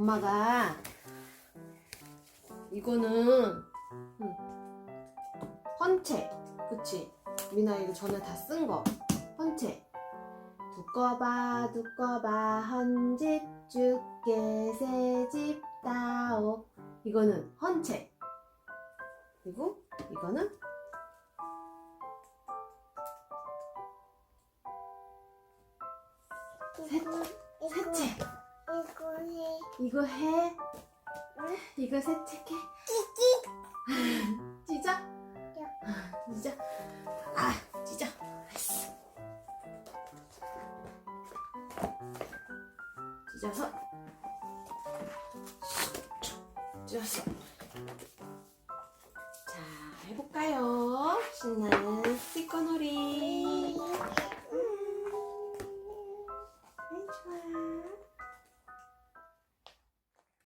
엄마가 이거는 응. 헌채 그치? 미나 이거 전에 다 쓴 거. 헌채 두꺼봐 두꺼봐 헌집 줄게 새집 따오. 이거는 헌채 그리고 이거는? 이거 새채 이거 해. 이거 해. 응? 이거 세척해. 찌찌. 찢어? 찢어. 아, 찢어. 아이씨. 찢어서. 찢었어. 자, 해볼까요? 신나는 스티커놀이. 네. 음, 네, 좋아.